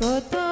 কত